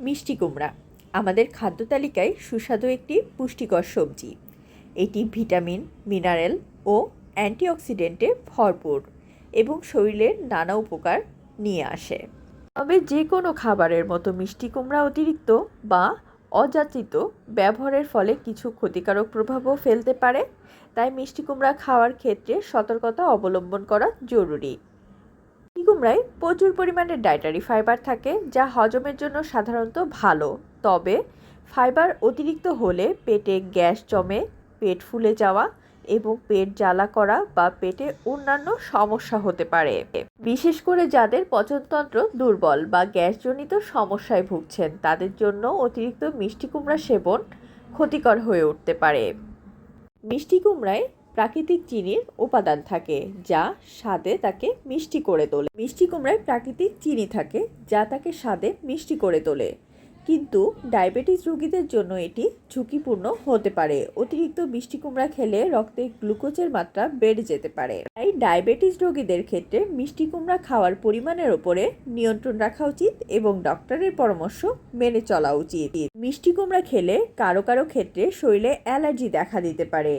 মিষ্টি কুমড়া। আমাদের খাদ্য তালিকায় সুস্বাদু একটি পুষ্টিকর সবজি। এটি ভিটামিন, মিনারেল ও অ্যান্টিঅক্সিডেন্টে ভরপুর এবং শরীরের নানা উপকার নিয়ে আসে। তবে যে কোনো খাবারের মতো মিষ্টি কুমড়া অতিরিক্ত বা অযাচিত ব্যবহারের ফলে কিছু ক্ষতিকারক প্রভাবও ফেলতে পারে। তাই মিষ্টি কুমড়া খাওয়ার ক্ষেত্রে সতর্কতা অবলম্বন করা জরুরি। কুমড়ায় প্রচুর পরিমাণে ডায়েটারি ফাইবার থাকে, যা হজমের জন্য সাধারণত ভালো। তবে ফাইবার অতিরিক্ত হলে পেটে গ্যাস জমে, পেট ফুলে যাওয়া এবং পেট জ্বালা করা বা পেটে অন্যান্য সমস্যা হতে পারে। বিশেষ করে যাদের পচনতন্ত্র দুর্বল বা গ্যাসজনিত সমস্যায় ভুগছেন, তাদের জন্য অতিরিক্ত মিষ্টি কুমড়া সেবন ক্ষতিকর হয়ে উঠতে পারে। মিষ্টি কুমড়ায় প্রাকৃতিক চিনির উপাদান থাকে, যা স্বাদে তাকে মিষ্টি করে তোলে। মিষ্টি কুমড়ায় প্রাকৃতিক চিনি থাকে, যা তাকে স্বাদে মিষ্টি করে তোলে। কিন্তু ডায়াবেটিস রোগীদের জন্য এটি ঝুঁকিপূর্ণ হতে পারে। অতিরিক্ত মিষ্টি কুমড়া খেলে রক্তে গ্লুকোজের মাত্রা বেড়ে যেতে পারে। তাই ডায়াবেটিস রোগীদের ক্ষেত্রে মিষ্টি কুমড়া খাওয়ার পরিমাণের ওপরে নিয়ন্ত্রণ রাখা উচিত এবং ডক্টরের পরামর্শ মেনে চলা উচিত। মিষ্টি কুমড়া খেলে কারও কারও ক্ষেত্রে শরীরে অ্যালার্জি দেখা দিতে পারে।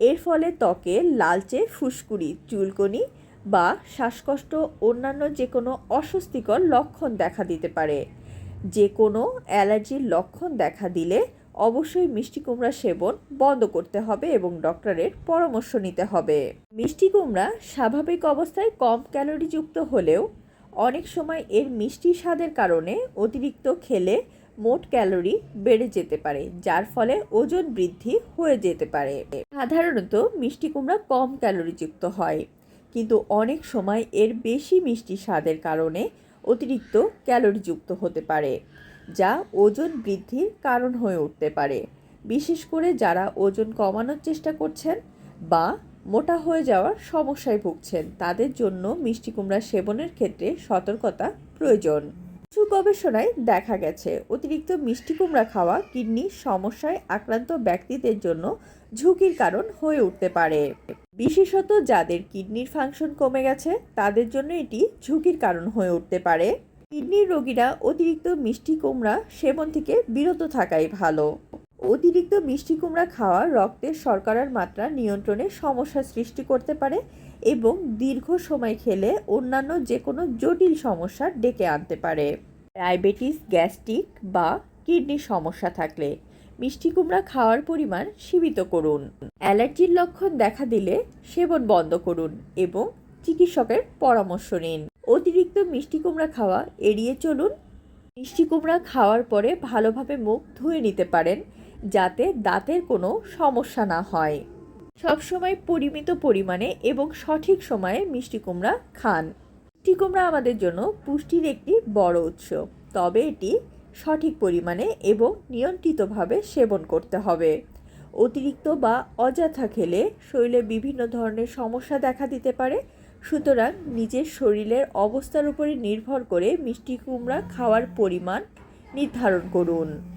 এর ফলে ত্বকে লালচে, ফুসকুড়ি, চুলকনি বা শ্বাসকষ্ট অন্যান্য যে কোনো অস্বস্তিকর লক্ষণ দেখা দিতে পারে। যে কোনো অ্যালার্জির লক্ষণ দেখা দিলে অবশ্যই মিষ্টি কুমড়া সেবন বন্ধ করতে হবে এবং ডক্টরের পরামর্শ নিতে হবে। মিষ্টি কুমড়া স্বাভাবিক অবস্থায় কম ক্যালোরিযুক্ত হলেও অনেক সময় এর মিষ্টি স্বাদের কারণে অতিরিক্ত খেলে মোট ক্যালোরি বেড়ে যেতে পারে, যার ফলে ওজন বৃদ্ধি হয়ে যেতে পারে। সাধারণত মিষ্টি কুমড়া কম ক্যালোরিযুক্ত হয়, কিন্তু অনেক সময় এর বেশি মিষ্টি স্বাদের কারণে অতিরিক্ত ক্যালোরিযুক্ত হতে পারে, যা ওজন বৃদ্ধির কারণ হয়ে উঠতে পারে। বিশেষ করে যারা ওজন কমানোর চেষ্টা করছেন বা মোটা হয়ে যাওয়ার সমস্যায় ভুগছেন, তাদের জন্য মিষ্টি কুমড়া সেবনের ক্ষেত্রে সতর্কতা প্রয়োজন। কিছু গবেষণায় দেখা গেছে, অতিরিক্ত মিষ্টি কুমড়া খাওয়া কিডনি সমস্যায় আক্রান্ত ব্যক্তিদের জন্য ঝুঁকির কারণ হয়ে উঠতে পারে। বিশেষত যাদের কিডনির ফাংশন কমে গেছে, তাদের জন্য এটি ঝুঁকির কারণ হয়ে উঠতে পারে। কিডনির রোগীরা অতিরিক্ত মিষ্টি কুমড়া সেবন থেকে বিরত থাকাই ভালো। অতিরিক্ত মিষ্টি কুমড়া খাওয়া রক্তের শর্করার মাত্রা নিয়ন্ত্রণে সমস্যা সৃষ্টি করতে পারে এবং দীর্ঘ সময় খেলে অন্যান্য যে কোনো জটিল সমস্যা ডেকে আনতে পারে। ডায়াবেটিস, গ্যাস্ট্রিক বা কিডনির সমস্যা থাকলে মিষ্টি কুমড়া খাওয়ার পরিমাণ সীমিত করুন। অ্যালার্জির লক্ষণ দেখা দিলে সেবন বন্ধ করুন এবং চিকিৎসকের পরামর্শ নিন। অতিরিক্ত মিষ্টি কুমড়া খাওয়া এড়িয়ে চলুন। মিষ্টি কুমড়া খাওয়ার পরে ভালোভাবে মুখ ধুয়ে নিতে পারেন যাতে দাঁতের কোনো সমস্যা না হয়। সবসময় পরিমিত পরিমাণে এবং সঠিক সময়ে মিষ্টি কুমড়া খান। মিষ্টি কুমড়া আমাদের জন্য পুষ্টির একটি বড় উৎস। তবে এটি সঠিক পরিমাণে এবং নিয়ন্ত্রিতভাবে সেবন করতে হবে। অতিরিক্ত বা অযথা খেলে শরীরে বিভিন্ন ধরনের সমস্যা দেখা দিতে পারে। সুতরাং নিজের শরীরের অবস্থার উপরে নির্ভর করে মিষ্টি কুমড়া খাওয়ার পরিমাণ নির্ধারণ করুন।